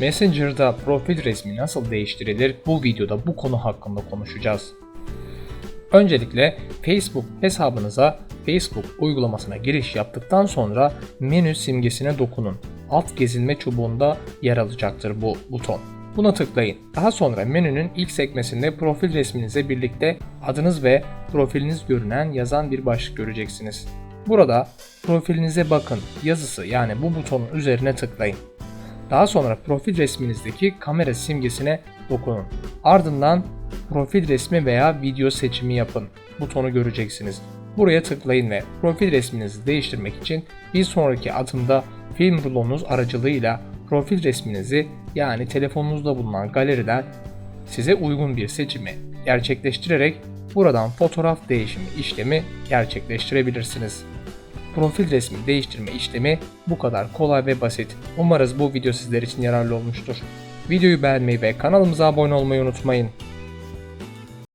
Messenger'da profil resmi nasıl değiştirilir bu videoda bu konu hakkında konuşacağız. Öncelikle Facebook hesabınıza Facebook uygulamasına giriş yaptıktan sonra menü simgesine dokunun. Alt gezilme çubuğunda yer alacaktır bu buton. Buna tıklayın. Daha sonra menünün ilk sekmesinde profil resminize birlikte adınız ve profiliniz görünen yazan bir başlık göreceksiniz. Burada profilinize bakın yazısı yani bu butonun üzerine tıklayın. Daha sonra profil resminizdeki kamera simgesine dokunun. Ardından profil resmi veya video seçimi yapın. Butonu göreceksiniz. Buraya tıklayın ve profil resminizi değiştirmek için bir sonraki adımda film rulonuz aracılığıyla profil resminizi yani telefonunuzda bulunan galeriden size uygun bir seçimi gerçekleştirerek buradan fotoğraf değişimi işlemi gerçekleştirebilirsiniz. Profil resmi değiştirme işlemi bu kadar kolay ve basit. Umarız bu video sizler için yararlı olmuştur. Videoyu beğenmeyi ve kanalımıza abone olmayı unutmayın.